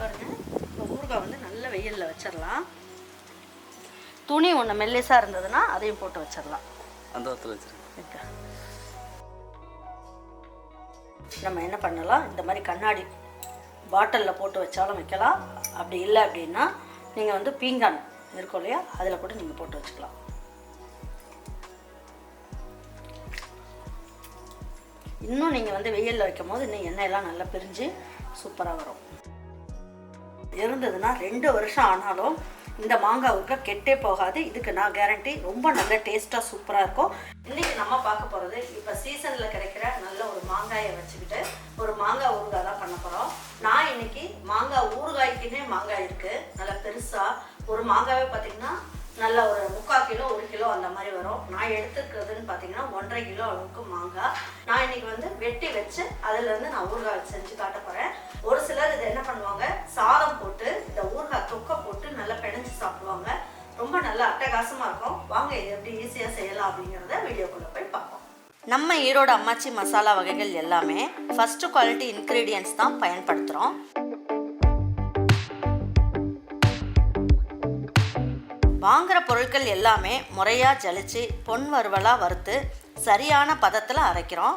பாருங்க. இப்போ ஊறுகாய் வந்து நல்ல வெயிலில் வச்சிடலாம் துணி ஒன்று மெல்லிசாக இருந்ததுன்னா அதையும் போட்டு வச்சிடலாம் அந்த ஒருத்தர் வச்சுருக்கேன் நம்ம என்ன பண்ணலாம்? இந்த மாதிரி கண்ணாடி பாட்டிலில் போட்டு வச்சாலும் வைக்கலாம். அப்படி இல்லை அப்படின்னா நீங்கள் வந்து பீங்கான் இருக்கும் இல்லையா? அதில் கூட நீங்கள் போட்டு வச்சுக்கலாம். இன்னும் நீங்கள் வந்து வெயிலில் வைக்கும் போது இன்னும் எண்ணெயெல்லாம் நல்லா பிரிஞ்சு சூப்பராக வரும். இருந்ததுன்னா ரெண்டு வருஷம் ஆனாலும் இந்த மாங்காய் ஊறுகாய் கெட்டே போகாது. இதுக்கு நான் கேரண்டி ரொம்ப நல்ல டேஸ்ட்டாக சூப்பராக இருக்கும். இன்றைக்கி நம்ம பார்க்க போகிறது இப்போ சீசனில் கிடைக்கிற நல்ல ஒரு மாங்காயை வச்சுக்கிட்டு ஒரு மாங்காய் ஊறுகாய் தான் பண்ண போகிறோம் நான் இன்னைக்கு மாங்காய் ஊறுகாய்க்குன்னே மாங்காய் இருக்குது நல்லா பெருசாக ஒரு மாங்காவே பார்த்தீங்கன்னா நல்ல ஒரு முக்கால் கிலோ ஒரு கிலோ அந்த மாதிரி வரும். நான் எடுத்துருக்கிறதுன்னு பார்த்தீங்கன்னா ஒன்றரை கிலோ அளவுக்கு மாங்காய். நான் இன்னைக்கு வந்து வெட்டி வச்சு அதுலேருந்து நான் ஊறுகாய் செஞ்சு காட்ட போகிறேன் ஒரு சிலர் இதை என்ன பண்ணுவாங்க? சாதம் போட்டு இந்த ஊறுகாய் தொக்கை போட்டு நல்லா பிணைஞ்சு சாப்பிடுவாங்க. ரொம்ப நல்லா அட்டகாசமாக இருக்கும். வாங்க இது எப்படி ஈஸியாக செய்யலாம் அப்படிங்கிறத வீடியோக்குள்ளே போய் பார்ப்போம். நம்ம ஈரோடு அம்மாச்சி மசாலா வகைகள் எல்லாமே ஃபஸ்ட்டு குவாலிட்டி இன்க்ரீடியன்ஸ் தான் பயன்படுத்துகிறோம் வாங்குற பொருட்கள் எல்லாமே முறையாக ஜலிச்சு பொன் வறுவலாக வறுத்து சரியான பதத்தில் அரைக்கிறோம்.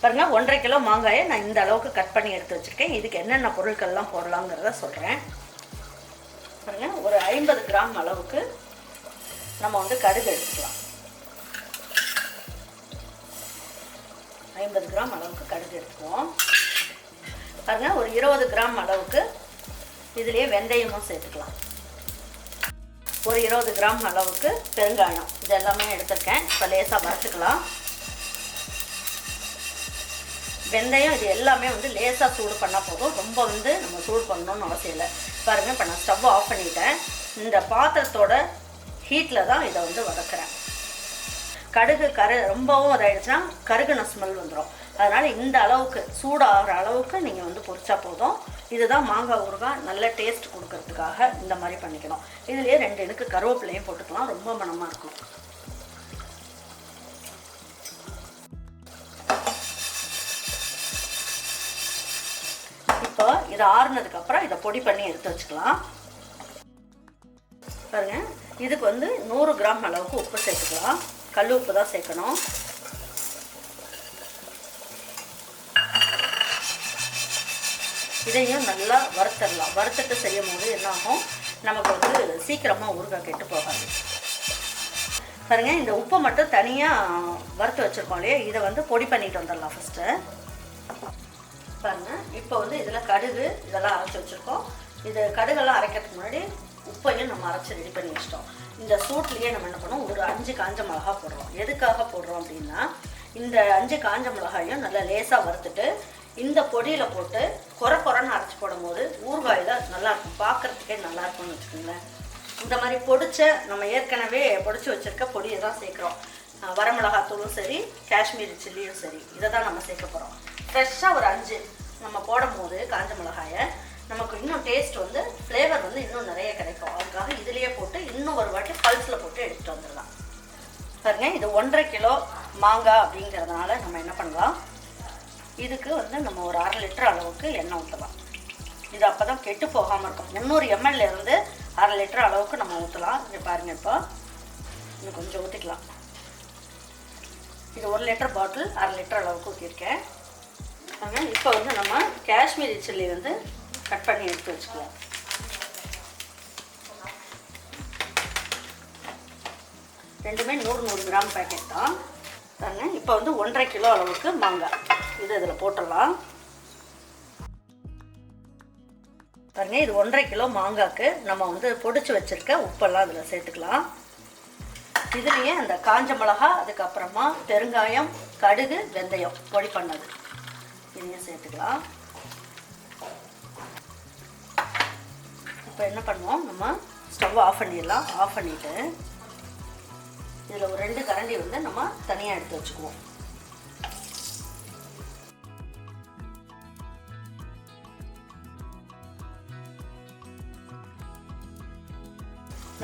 பாருங்க ஒன்றரை கிலோ மாங்காயை நான் இந்த அளவுக்கு கட் பண்ணி எடுத்து வச்சுருக்கேன். இதுக்கு என்னென்ன பொருட்கள்லாம் போடலாங்கிறத சொல்கிறேன் பாருங்க ஒரு ஐம்பது கிராம் அளவுக்கு நம்ம வந்து கடுகு எடுத்துக்கலாம். ஐம்பது கிராம் அளவுக்கு கடுகு எடுத்துக்குவோம். பாருங்க ஒரு இருபது கிராம் அளவுக்கு இதுலேயே வெந்தயமும் சேர்த்துக்கலாம். ஒரு இருபது கிராம் அளவுக்கு பெருங்காயம். இது எல்லாமே எடுத்திருக்கேன். இப்போ லேசாக வறுத்துக்கலாம். வெந்தயம் இது எல்லாமே வந்து லேசாக சூடு பண்ணால் போதும். ரொம்ப வந்து நம்ம சூடு பண்ணணும்னு அவசியம் இல்லை. பாருங்கள் இப்போ நான் ஸ்டவ் ஆஃப் பண்ணிட்டேன். இந்த பாத்திரத்தோட ஹீட்டில் தான் இதை வந்து வதக்குறேன். கடுகு கரு ரொம்பவும் இதாகிடுச்சுன்னா கருகுன ஸ்மெல் வந்துடும் அதனால் இந்த அளவுக்கு சூடாகிற அளவுக்கு நீங்கள் வந்து பொரிச்சா போதும். இதுதான் மாங்காய் ஊறுகாய் நல்ல டேஸ்ட் கொடுக்கறதுக்காக இந்த மாதிரி பண்ணிக்கணும். இதுலேயே ரெண்டு எனக்கு கருவேப்பிலையும் போட்டுக்கலாம். ரொம்ப மனமாக இருக்கும். இப்போ இது ஆறுனதுக்கு அப்புறம் இதை பொடி பண்ணி எடுத்து வச்சுக்கலாம். பாருங்க இதுக்கு வந்து நூறு கிராம் அளவுக்கு உப்பு சேர்த்துக்கலாம். கல் உப்பு தான் சேர்க்கணும். இதையும் நல்லா வறுத்தரலாம் வறுத்துட்டு செய்யும் போது என்னாகும் நமக்கு வந்து சீக்கிரமாக ஊறுகாய் கெட்டு போகாது. பாருங்க இந்த உப்பை மட்டும் தனியாக வறுத்து வச்சுருக்கோம் இல்லையா? இதை வந்து பொடி பண்ணிட்டு வந்துடலாம் ஃபஸ்ட்டு பாருங்க இப்போ வந்து இதில் கடுகு இதெல்லாம் அரைச்சி வச்சுருக்கோம். இது கடுகெல்லாம் அரைக்கிறதுக்கு முன்னாடி உப்பையும் நம்ம அரைச்சி ரெடி பண்ணி வச்சிட்டோம். இந்த சூட்லேயே நம்ம என்ன பண்ணோம் ஒரு அஞ்சு காஞ்ச மிளகா போடுறோம். எதுக்காக போடுறோம் அப்படின்னா இந்த அஞ்சு காஞ்ச மிளகாயும் நல்லா லேசாக வறுத்துட்டு இந்த பொடியில் போட்டு குறை குறைன்னு அரைச்சி போடும்போது ஊறுகாயில் நல்லாயிருக்கும் பார்க்குறதுக்கே நல்லாயிருக்கும்னு வச்சுக்கோங்களேன். இந்த மாதிரி பொடிச்ச நம்ம ஏற்கனவே பொடிச்சு வச்சுருக்க பொடியை தான் சேர்க்குறோம். வரமிளகாத்தூளும் சரி காஷ்மீரி சில்லியும் சரி இதை தான் நம்ம சேர்க்க போகிறோம் ஃப்ரெஷ்ஷாக ஒரு அஞ்சு நம்ம போடும்போது காஞ்ச மிளகாயை நமக்கு இன்னும் டேஸ்ட் வந்து ஃப்ளேவர் வந்து இன்னும் நிறைய கிடைக்கும். அதுக்காக இதுலேயே போட்டு இன்னும் ஒரு வாட்டி பல்ஸில் போட்டு எடுத்துகிட்டு வந்துடலாம். பாருங்க இது ஒன்றரை கிலோ மாங்காய் அப்படிங்கிறதுனால நம்ம என்ன பண்ணலாம்? இதுக்கு வந்து நம்ம ஒரு அரை லிட்டர் அளவுக்கு எண்ணெய் ஊற்றலாம் இது அப்போ தான் கெட்டு போகாமல் இருக்கும். முந்நூறு எம்எல்ல இருந்து அரை லிட்டர் அளவுக்கு நம்ம ஊற்றலாம் இங்கே பாருங்க இப்போ. இன்னும் கொஞ்சம் ஊற்றிக்கலாம் இது ஒரு லிட்டர் பாட்டில் அரை லிட்டர் அளவுக்கு ஊற்றிருக்கேன் வச்சுக்கோங்க இப்போ வந்து நம்ம காஷ்மீரி சில்லி வந்து கட் பண்ணி எடுத்து வச்சுக்கலாம். ரெண்டுமே நூறு நூறு கிராம் பேக்கெட் தான். தாங்க இப்போ வந்து ஒன்றரை கிலோ அளவுக்கு மாங்காய். இது இதில் போட்டுடலாம். பாருங்க. இது ஒன்றரை கிலோ மாங்காய்க்கு நம்ம வந்து பொடிச்சு வச்சுருக்க உப்பெல்லாம் அதில் சேர்த்துக்கலாம். இதுலேயே அந்த காஞ்ச மிளகா அதுக்கப்புறமா பெருங்காயம் கடுகு வெந்தயம் பொடி பண்ணது. எண்ணெய் சேர்த்துக்கலாம். இப்போ என்ன பண்ணுவோம்? நம்ம ஸ்டவ் ஆஃப் பண்ணிடலாம். ஆஃப் பண்ணிவிட்டு இதில் ஒரு ரெண்டு கரண்டி வந்து நம்ம தனியாக எடுத்து வச்சுக்குவோம்.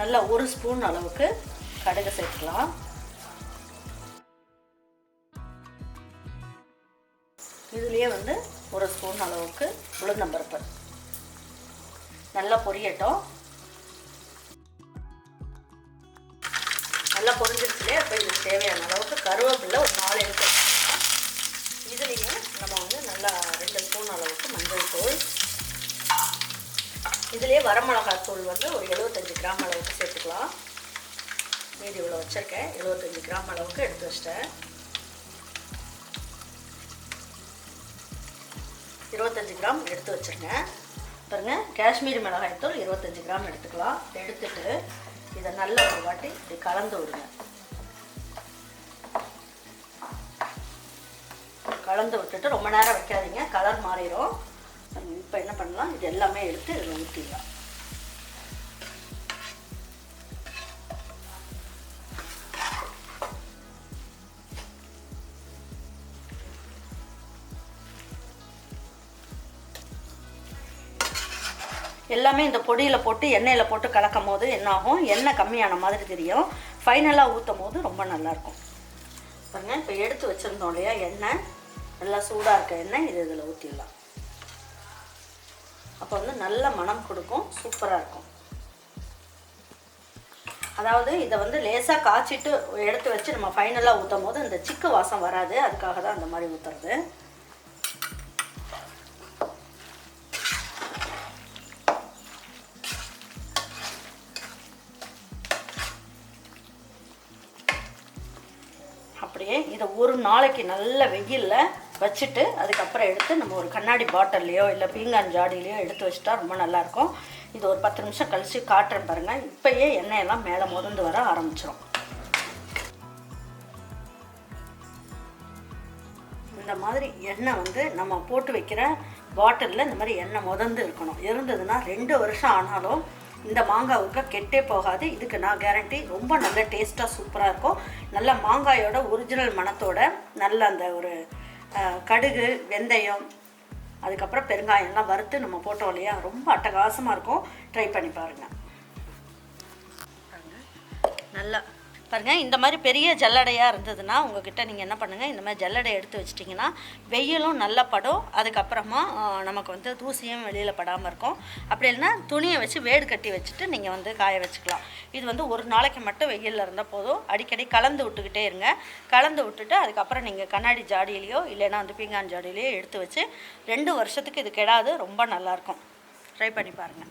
நல்லா ஒரு ஸ்பூன் அளவுக்கு கடுகு சேர்த்துக்கலாம். இதுலேயே வந்து ஒரு ஸ்பூன் அளவுக்கு உளுந்தம்பருப்பு. நல்லா பொரியட்டும். நல்லா பொரிஞ்சிருச்சுலே அப்போ இதுக்கு தேவையான அளவுக்கு கருவேப்பிலை ஒரு நாலு எடுத்து இதுலேயும் நம்ம வந்து நல்லா ரெண்டு ஸ்பூன் அளவுக்கு மஞ்சள் தூள். இதுலேயே வரமிளகாய் தூள் வந்து ஒரு எழுபத்தஞ்சி கிராம் அளவுக்கு சேர்த்துக்கலாம். மீதி இவ்வளோ வச்சுருக்கேன். எழுபத்தஞ்சி கிராம் அளவுக்கு எடுத்து வச்சிட்டேன். இருபத்தஞ்சி கிராம் எடுத்து வச்சுருங்க பாருங்க காஷ்மீரி மிளகாய்த்தூள் இருபத்தஞ்சி கிராம் எடுத்துக்கலாம். எடுத்துட்டு இதை நல்லா ஒரு வாட்டி இப்படி கலந்து விடுங்க. கலந்து விட்டுட்டு ரொம்ப நேரம் வைக்காதீங்க. கலர் மாறிடும் இப்போ என்ன பண்ணலாம்? இது எல்லாமே எடுத்து இதில் ஊற்றிடலாம் எல்லாமே இந்த பொடியில் போட்டு எண்ணெயில் போட்டு கலக்கும் போது என்னாகும்? எண்ணெய் கம்மியான மாதிரி தெரியும். ஃபைனலாக ஊற்றும் போது ரொம்ப நல்லாயிருக்கும். பாருங்க இப்போ எடுத்து வச்சுருந்தோம் இல்லையா எண்ணெய். நல்லா சூடாக இருக்க எண்ணெய் இது இதில் ஊற்றிடலாம் அப்போ வந்து நல்ல மனம் கொடுக்கும் சூப்பராக இருக்கும். அதாவது இதை வந்து லேசாக காய்ச்சிட்டு எடுத்து வச்சு நம்ம ஃபைனலாக ஊற்றும் போது இந்த சிக்கு வாசம் வராது. அதுக்காக தான் அந்த மாதிரி ஊற்றுறது இந்த இதை ஒரு நாளைக்கு நல்ல வெயிலில் வச்சுட்டு அதுக்கப்புறம் எடுத்து நம்ம ஒரு கண்ணாடி பாட்டில்லையோ இல்லை பீங்கான் ஜாடிலையோ எடுத்து வச்சுட்டா ரொம்ப நல்லாயிருக்கும். இது ஒரு பத்து நிமிஷம் கழித்து காட்டுறேன் பாருங்கள் இப்போயே எண்ணெயெல்லாம் மேலே முதந்து வர ஆரம்பிச்சிடும் இந்த மாதிரி எண்ணெய் வந்து நம்ம போட்டு வைக்கிற பாட்டிலில் இந்த மாதிரி எண்ணெய் முதந்து இருக்கணும். இருந்ததுன்னா ரெண்டு வருஷம் ஆனாலும் இந்த மாங்காவுக்கு கெட்டே போகாது. இதுக்கு நான் கேரண்டி ரொம்ப நல்ல டேஸ்ட்டாக சூப்பராக இருக்கும். நல்ல மாங்காயோட ஒரிஜினல் மணத்தோட நல்ல அந்த ஒரு கடுகு வெந்தயம் அதுக்கப்புறம் பெருங்காயம்லாம் வறுத்து நம்ம போட்டோம் இல்லையா? ரொம்ப அட்டகாசமாக இருக்கும். ட்ரை பண்ணி பாருங்கள் நல்லா பாருங்கள் இந்த மாதிரி பெரிய ஜல்லடையாக இருந்ததுன்னா உங்ககிட்ட நீங்கள் என்ன பண்ணுங்கள் இந்த மாதிரி ஜல்லடை எடுத்து வச்சிட்டிங்கன்னா வெயிலும் நல்லா படும். அதுக்கப்புறமா நமக்கு வந்து தூசியும் வெளியில் படாமல் இருக்கும். அப்படி இல்லைன்னா துணியை வச்சு வேடு கட்டி வச்சுட்டு நீங்கள் வந்து காய வச்சுக்கலாம். இது வந்து ஒரு நாளைக்கு மட்டும் வெயிலில் இருந்தால் போதும். அடிக்கடி கலந்து விட்டுக்கிட்டே இருங்க. கலந்து விட்டுட்டு அதுக்கப்புறம் நீங்கள் கண்ணாடி ஜாடியிலையோ இல்லைன்னா வந்து பீங்கான் ஜாடியிலையோ எடுத்து வச்சு ரெண்டு வருஷத்துக்கு இது கெடாது. ரொம்ப நல்லாயிருக்கும் ட்ரை பண்ணி பாருங்கள்